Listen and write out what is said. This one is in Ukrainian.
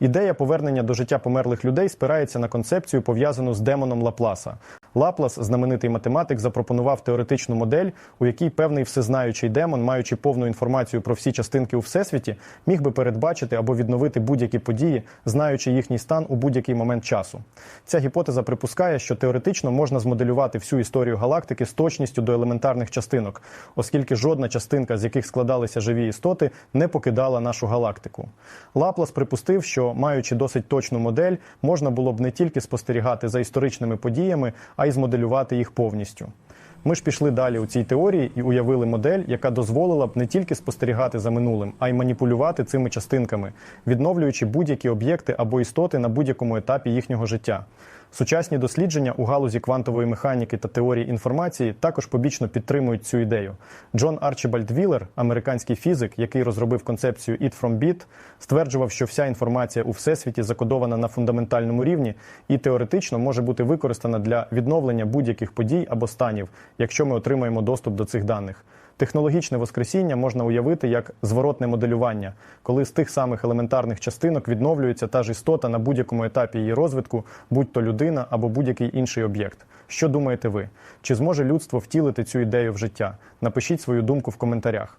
Ідея повернення до життя померлих людей спирається на концепцію, пов'язану з демоном Лапласа. Лаплас, знаменитий математик, запропонував теоретичну модель, у якій певний всезнаючий демон, маючи повну інформацію про всі частинки у всесвіті, міг би передбачити або відновити будь-які події, знаючи їхній стан у будь-який момент часу. Ця гіпотеза припускає, що теоретично можна змоделювати всю історію галактики з точністю до елементарних частинок, оскільки жодна частинка, з яких складалися живі істоти, не покидала нашу галактику. Лаплас припустив, що маючи досить точну модель, можна було б не тільки спостерігати за історичними подіями, а й змоделювати їх повністю. Ми ж пішли далі у цій теорії і уявили модель, яка дозволила б не тільки спостерігати за минулим, а й маніпулювати цими частинками, відновлюючи будь-які об'єкти або істоти на будь-якому етапі їхнього життя. Сучасні дослідження у галузі квантової механіки та теорії інформації також побічно підтримують цю ідею. Джон Арчібальд Віллер, американський фізик, який розробив концепцію «It from bit», стверджував, що вся інформація у всесвіті закодована на фундаментальному рівні і теоретично може бути використана для відновлення будь-яких подій або станів, якщо ми отримаємо доступ до цих даних. Технологічне воскресіння можна уявити як зворотне моделювання, коли з тих самих елементарних частинок відновлюється та ж істота на будь-якому етапі її розвитку, будь то людина або будь-який інший об'єкт. Що думаєте ви? Чи зможе людство втілити цю ідею в життя? Напишіть свою думку в коментарях.